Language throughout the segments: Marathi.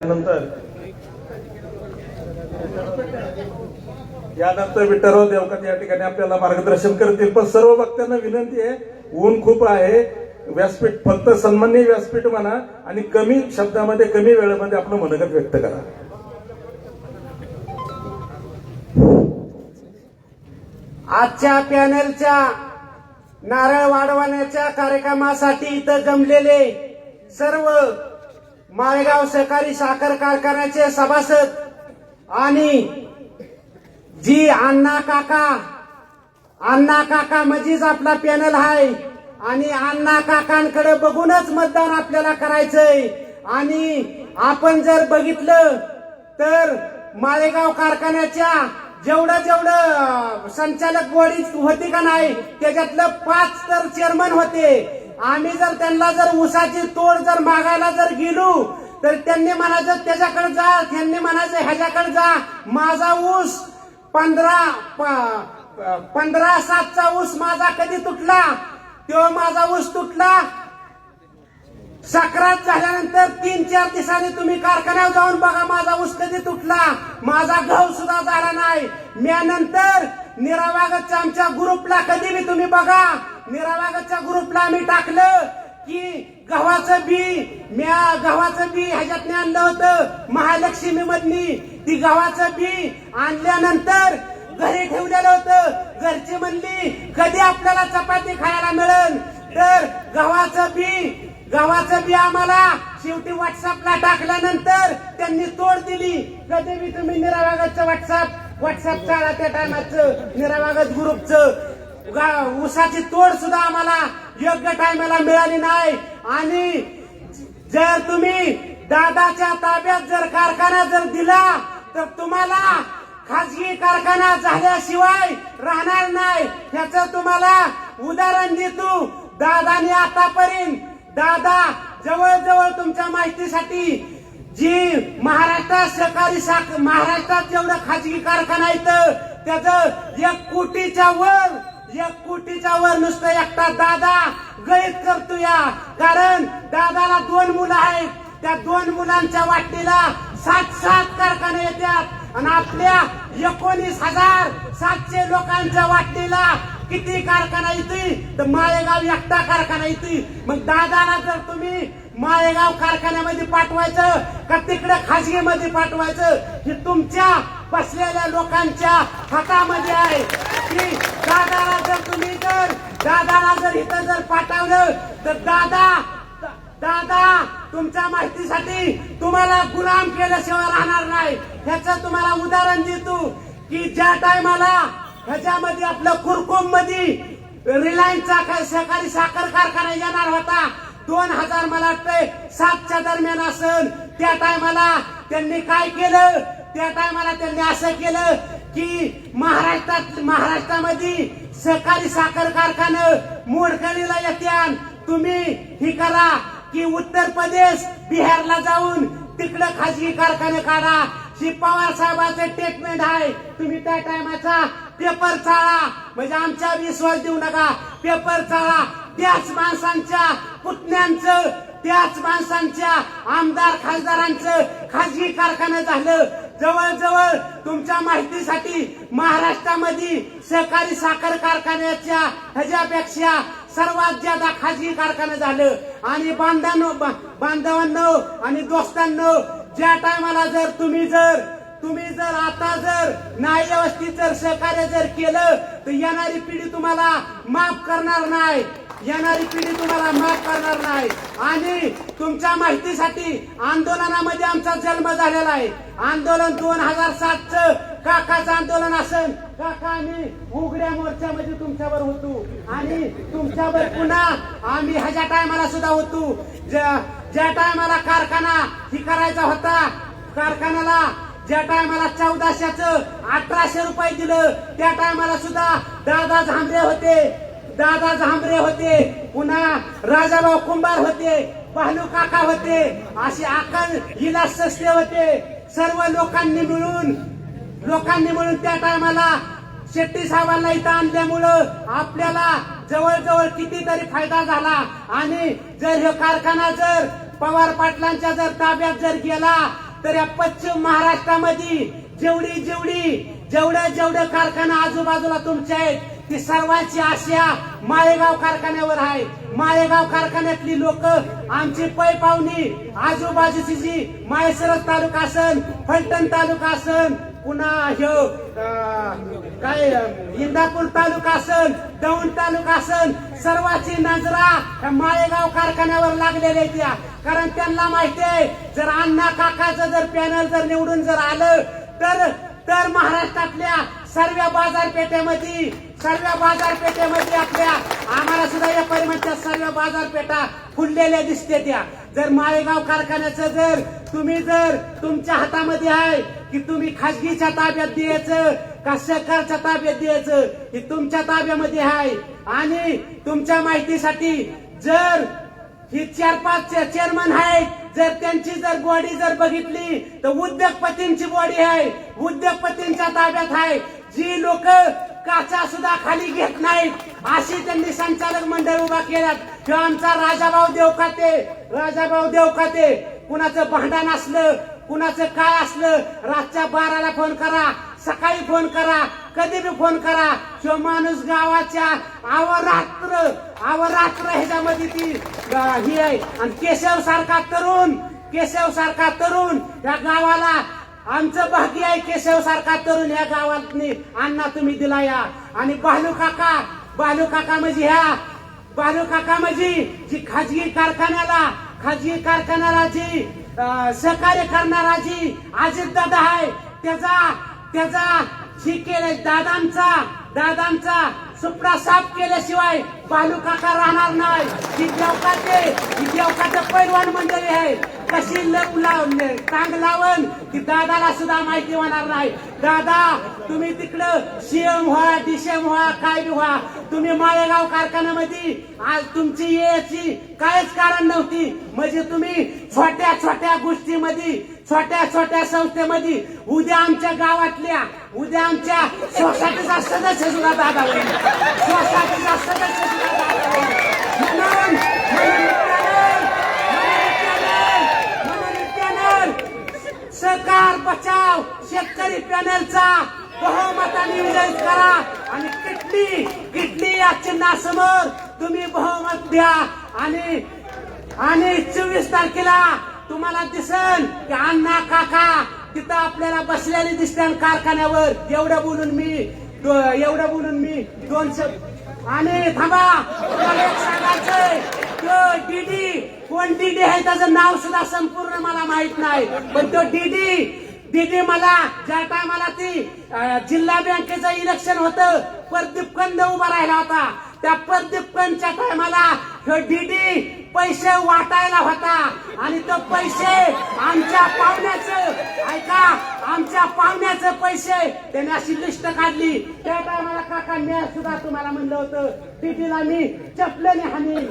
नंतर यानंतर विठ्ठलराव देवकात या ठिकाणी आपल्याला मार्गदर्शन करतील. पण सर्व वक्त्यांना विनंती आहे ऊन खूप आहे. व्यासपीठ फक्त सन्माननीय व्यासपीठ म्हणा आणि कमी शब्दामध्ये कमी वेळेमध्ये आपलं मनगत व्यक्त करा. आजच्या पॅनलच्या नारळ वाढवण्याच्या कार्यक्रमासाठी इथं जमलेले सर्व माळेगाव सहकारी साखर कारखान्याचे सभासद आणि जी अण्णा काका अण्णा काका म्हणजेच आपला पॅनल आहे. आणि अण्णा काकांकडे बघूनच मतदान आपल्याला करायचंय. आणि आपण जर बघितलं तर माळेगाव कारखान्याच्या जेवढं जेवढं संचालक गोडी होती का नाही त्याच्यातलं पाच तर चेअरमन होते. आम्ही जर त्यांना जर ऊसाची तोड जर मागायला जर गेलो तर त्यांनी म्हणायचं त्याच्याकडे जा त्यांनी म्हणायचं ह्याच्याकडे जा माझा ऊस पंधरा प- पंधरा सातचा ऊस माझा कधी तुटला? तो माझा ऊस तुटला सक्रात झाल्यानंतर तीन चार दिवसांनी तुम्ही कारखान्यावर जाऊन बघा माझा ऊस कधी तुटला? माझा गहू सुद्धा झाला नाही. म्यानंतर निरावागतच्या आमच्या ग्रुपला कधी बी तुम्ही बघा निरावागाच्या ग्रुपला आम्ही टाकलं की गव्हाचं बी म्या गव्हाचं बी ह्याच्यातने आणलं होतं. महालक्ष्मी मधनी ती गव्हाचं बी आणल्यानंतर घरी ठेवलेलं होतं. घरची म्हणली कधी आपल्याला चपाती खायला मिळेल? तर गव्हाचं बी गव्हाचं बी आम्हाला शेवटी व्हॉट्सअपला टाकल्यानंतर त्यांनी तोड दिली. कधी बी तुम्ही निरावागतचं व्हॉट्सअप व्हॉट्सअप चाळा त्या टायमाचं निरावागत ग्रुपचं. ऊसाची तोड सुद्धा आम्हाला योग्य टायमाला मिळाली नाही. आणि जर तुम्ही दादाच्या ताब्यात जर कारखाना जर दिला तर तुम्हाला खाजगी कारखाना झाल्याशिवाय राहणार नाही. ह्याच तुम्हाला उदाहरण देतो. दादाने आतापर्यंत दादा जवळजवळ तुमच्या माहितीसाठी जी महाराष्ट्रात सहकारी साख महाराष्ट्रात जेवढं खाजगी कारखाना येतं त्याचं एक कोटीच्या वर एक कोटीच्या वर नुसतं एकटा दादा गळीत करतो या कारण दादाला दोन मुलं आहेत. त्या दोन मुलांच्या वाटीला सात सात कारखाने येतात. आणि आपल्या एकोणीस हजार सातशे लोकांच्या वाटीला किती कारखाना येते तर माळेगाव एकटा कारखाना येते मग दादाला जर तुम्ही माळेगाव कारखान्यामध्ये पाठवायचं का तिकडे खाजगीमध्ये पाठवायचं? हे तुमच्या बसलेल्या लोकांच्या हातामध्ये आहे. की दादाला जर तुम्ही जर दादाला जर इथं जर पाठवलं तर दादा दादा तुमच्या माहितीसाठी तुम्हाला गुलाम केल्याशिवाय राहणार नाही. ह्याचं तुम्हाला उदाहरण देतो की ज्या टायमाला ह्याच्यामध्ये आपलं कुरकुममध्ये रिलायन्सचा काय सहकारी साखर कारखाना येणार होता दोन हजार मला वाटतंय सातच्या दरम्यान असन त्या टायमाला त्यांनी काय केलं? त्या टायमाला त्यांनी असं केलं की महाराष्ट्रात महाराष्ट्रामध्ये सहकारी साखर कारखानं मोडकणीला येत्यान तुम्ही ही करा की उत्तर प्रदेश बिहारला जाऊन तिकडं खाजगी कारखाने काढा. श्री पवार साहेबांचं स्टेटमेंट आहे. तुम्ही त्या टायमाचा पेपर चाळा. म्हणजे आमच्या विश्वास देऊ नका. पेपर चाळा. त्याच माणसांच्या पुतण्यांचं त्याच माणसांच्या आमदार खासदारांचं खाजगी कारखानं झालं. जवळजवळ तुमच्या माहितीसाठी महाराष्ट्रामध्ये सहकारी साखर कारखान्याच्या ह्याच्यापेक्षा सर्वात ज्यादा खाजगी कारखानं झालं. आणि बांधवांनो बांधवांनो आणि दोस्तांनो ज्या टायमाला जर तुम्ही जर तुम्ही जर आता जर नाही व्यवस्थित जर सहकार्य जर केलं तर येणारी पिढी तुम्हाला माफ करणार नाही. येणारी पिढी तुम्हाला माफ करणार नाही. आणि तुमच्या माहितीसाठी आंदोलनामध्ये आमचा जन्म झालेला आहे. आंदोलन दोन हजार सातचं काकाचं आंदोलन असेल. काका आम्ही उघड्या मोर्चामध्ये तुमच्यावर होतो. आणि तुमच्यावर पुन्हा आम्ही ह्याच्या टायमाला सुद्धा होतो ज्या ज्या टायमाला कारखाना ही करायचा होता कारखान्याला ज्या टायमाला चौदाशेचं अठराशे रुपये दिलं त्या टायमाला सुद्धा दादा झांबरे होते. दादा झांबरे होते पुन्हा राजाभाऊ कुंभार होते भालू काका होते असे आकल हिला सस्ते होते. सर्व लोकांनी मिळून लोकांनी मिळून त्या टायमाला शेट्टी साहेबांना इथं आणल्यामुळं आपल्याला जवळजवळ कितीतरी फायदा झाला. आणि जर हे कारखाना जर पवार पाटलांच्या जर ताब्यात जर गेला तर या पश्चिम महाराष्ट्रामध्ये जेवढी जेवढी जेवढं जेवढं कारखाना आजूबाजूला तुमचे आहेत ती सर्वांची आशा माळेगाव कारखान्यावर आहे. माळेगाव कारखान्यातली लोक आमची पै पाहुणी आजूबाजूची जी माळेसरस तालुका असन फलटण तालुका असन पुन्हा ह्यो काय इंदापूर तालुका असन दौंड तालुका असन सर्वाची नजरा माळेगाव कारखान्यावर लागलेल्या आहेत त्या. कारण त्यांना माहिती आहे जर अण्णा काकाचं जर पॅनल जर निवडून जर आलं तर तर महाराष्ट्रातल्या सर्व बाजारपेठेमध्ये सर्व बाजारपेठेमध्ये आपल्या आम्हाला सुद्धा या परिमाणच्या सर्व बाजारपेठा फुललेल्या दिसते त्या. जर माळेगाव कारखान्याचं जर तुम्ही जर तुमच्या हातामध्ये आहे की तुम्ही खाजगीच्या ताब्यात द्यायचं का सरकारच्या ताब्यात द्यायचं हे तुमच्या ताब्यामध्ये आहे. आणि तुमच्या माहितीसाठी जर ही चार पाच चेअरमन आहेत जर त्यांची जर बॉडी जर बघितली तर उद्योगपतींची बॉडी आहे उद्योगपतींच्या ताब्यात आहे. जी लोक काचा सुद्धा खाली घेत नाहीत अशी त्यांनी संचालक मंडळ उभा केल्यात किंवा आमचा राजाभाऊ देवखाते. राजाभाऊ देवखाते. कुणाचं भांडण असलं कुणाचं काय असलं रातच्या बाराला फोन करा सकाळी फोन करा कधी बी फोन करा. तो माणूस गावाच्या अवरात्र अवरात्र ह्याच्यामध्ये ती ही आहे. आणि केशव सारखा तरुण केशव सारखा तरुण या गावाला आमचं भाग्य आहे केशव सारखा तरुण या गावात अण्णा तुम्ही दिला या. आणि बालू काका बालू काका म्हणजे ह्या. बालू काका म्हणजे जी खाजगी कारखान्याला खाजगी कारखान्याला जी सहकार्य करणारा जी अजित दादा आहे त्याचा त्याचा जी केले दादांचा दादांचा सुपडा साफ केल्याशिवाय बालू काका राहणार नाही. ही देवकाचे ही देवकाचे पैलवान मंडळी आहे कशी लप लावून टांग लावून ती दादाला सुद्धा माहिती होणार नाही. दादा तुम्ही तिकडं सीएम व्हा डीसीएम व्हा काय व्हा. तुम्ही माळेगाव कारखान्यामध्ये आज तुमची याची काहीच कारण नव्हती. म्हणजे तुम्ही छोट्या छोट्या गोष्टीमध्ये छोट्या छोट्या संस्थेमध्ये उद्या आमच्या गावातल्या उद्या आमच्या सोसायटीचा सदस्य सुद्धा दादा होईल सोसायटीचा सदस्य सुद्धा दादा होईल म्हणून बचाव शेतकरी पॅनलचा बहुमताने विजय करा आणि किटली किटली या चिन्हासमोर तुम्ही बहुमत द्या. आणि आणि चोवीस तारखेला तुम्हाला दिसन की अण्णा काका तिथं आपल्याला बसलेले दिसतात कारखान्यावर. एवढं बोलून मी एवढं बोलून मी दोन शब्द आणि थांबा तुम्हाला एक सांगायचंय. तो डीडी कोण डीडी आहे त्याचं नाव सुद्धा संपूर्ण मला माहीत नाही. पण तो डीडी डीडी मला ज्या टायमाला ती जिल्हा बँकेचं इलेक्शन होतं प्रदीपकंद उभा राहिला होता. त्या प्रदीप कंदच्या टायमाला डीडी पैसे वाटायला होता. आणि तो पैसे आमच्या पाहुण्याचं. ऐका आमच्या पाहुण्याचं पैसे. त्याने अशी लिस्ट काढली. त्या टायमाला काका मी सुद्धा तुम्हाला म्हणलं होतं डीडीला मी चपलने हाणीन.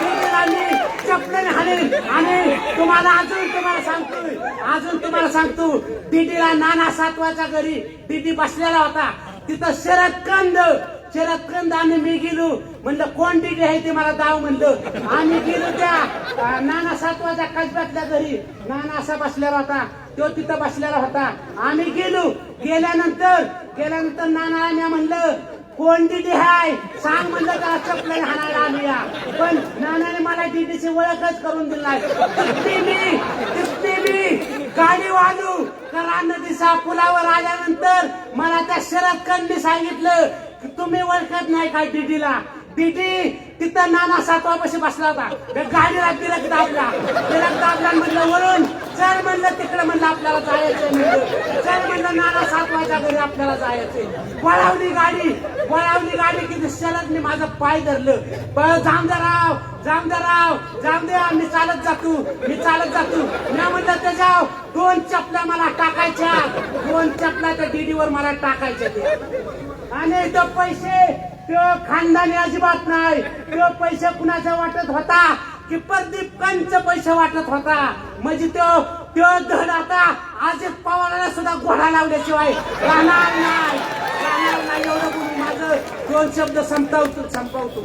डीडीला मी चपलने हाणीन. आणि तुम्हाला अजून तुम्हाला सांगतोय अजून तुम्हाला सांगतो डीडीला नाना सातवाच्या घरी डीडी बसलेला होता. तिथं शरद कंद शरद आम्ही आणि मी गेलो. म्हणलं कोण डीडी आहे ते मला दाव म्हणलं. आम्ही गेलो त्या. नाना सातवाच्या कसब्यातल्या घरी. नाना असा बसलेला होता. तो तिथं बसलेला होता. आम्ही गेलो. गेल्यानंतर गेल्यानंतर नाना आम्ही म्हणलं कोण डीडी हाय? सांग म्हणलं तर चपलं हाणायला आम्ही या. पण नानाने मला डीडीची ओळखच करून दिलाय मी. मी. गाडी वाजू करा नदीचा पुलावर आल्यानंतर मला त्या शरद कंडी सांगितलं तुम्ही ओळखत नाही काय डीडीला डीडी तिथं नाना सातवापाशी बसला होता. गाडीला तिलक दाबला. तिलक दाबला म्हणलं वरून चल म्हणलं तिकडे म्हणलं आपल्याला जायचं चल म्हणलं नाना सातवाच्या घरी आपल्याला जायचं वळावली गाडी. वळावली गाडी की मी माझं पाय धरलं. जामदाराव जामदाराव जामदेव मी चालत जातो मी चालत जातो. मी म्हणलं त्याच्या दोन चपल्या मला टाकायच्या. दोन चपल्या त्या डीडीवर मला टाकायच्या ते आणि तो पैसे तो खानदानी अजिबात नाही. तो पैसे कुणाचा वाटत होता? की प्रदीप कंच पैसे वाटत होता? म्हणजे तो तो धड आता अजित पवाराला सुद्धा घोडा लावल्याशिवाय राहणार नाही. राहणार नाही एवढं बोलून माझं दोन शब्द संपवतो संपवतो.